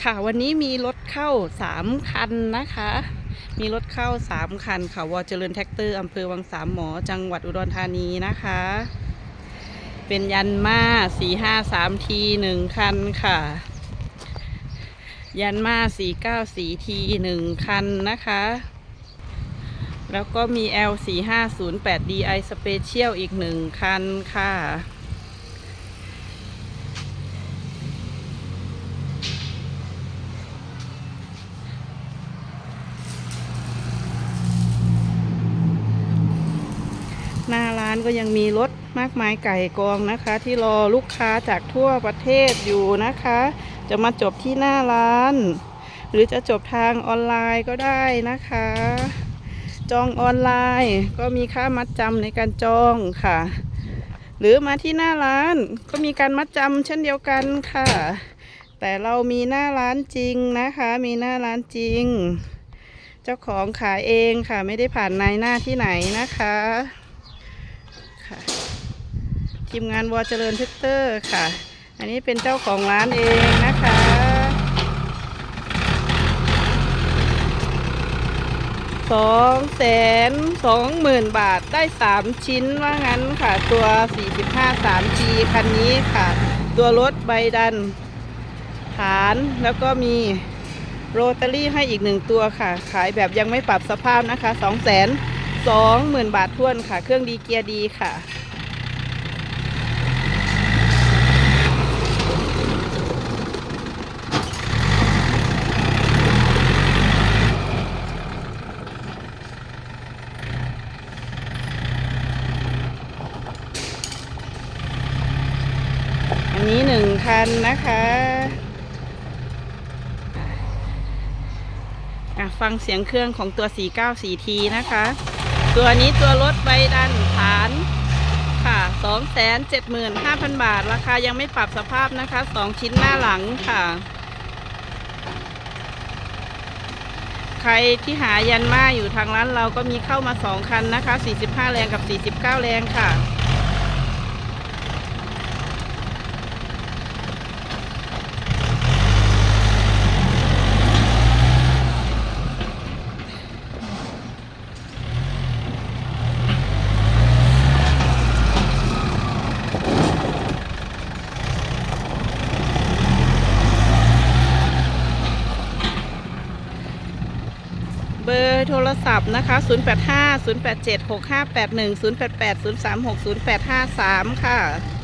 ค่ะวันนี้มีรถเข้า 3 คันนะคะ มีรถเข้า 3 คันค่ะวอเจริญแท็กเตอร์อำเภอวังสามหมอจังหวัดอุดรธานีนะคะ เป็นยันมา453ที1คันค่ะ ยันมา494ที1คันนะคะ แล้วก็มี L 4508 DI Special อีก1คันค่ะ หน้าร้าน ก็ยังมีรถมากมายไก่กองนะคะ ที่รอลูกค้าจากทั่วประเทศอยู่นะคะ จะมาจบที่หน้าร้าน หรือจะจบทางออนไลน์ก็ได้นะคะ จองออนไลน์ก็มีค่ามัดจำในการจองค่ะ หรือมาที่หน้าร้านก็มีการมัดจำเช่นเดียวกันค่ะ แต่เรามีหน้าร้านจริงนะคะ มีหน้าร้านจริง เจ้าของขายเองค่ะไม่ได้ผ่านนายหน้าที่ไหนนะคะ ทีมงานวอเจริญเทคเตอร์ค่ะ อันนี้เป็นเจ้าของร้านเองนะคะสองแสนสองหมื่นบาทได้สามชิ้นว่างั้นค่ะ ตัว45 3G คันนี้ค่ะ ตัวรถใบดัน ฐานแล้วก็มีโรตารี่ให้อีกหนึ่งตัวค่ะ ขายแบบยังไม่ปรับสภาพนะคะ2 2 0 0 0 0บาททวนค่ะ เครื่องดีเกียร์ดีค่ะ อันนี้หนึ่ง คันนะคะอะฟังเสียงเครื่องของตัว 494T นะคะ ตัวนี้ตัวรถใบดันฐานค่ะ 275,000 บาท ราคายังไม่ปรับสภาพนะคะ 2 ชิ้นหน้าหลังค่ะ ใครที่หายันมาอยู่ทางร้านเราก็มีเข้ามา 2 คันนะคะ 45 แรงกับ 49 แรงค่ะ ร์โทรศัพท์นะคะ 085 087 6581 088 036 0853 ค่ะ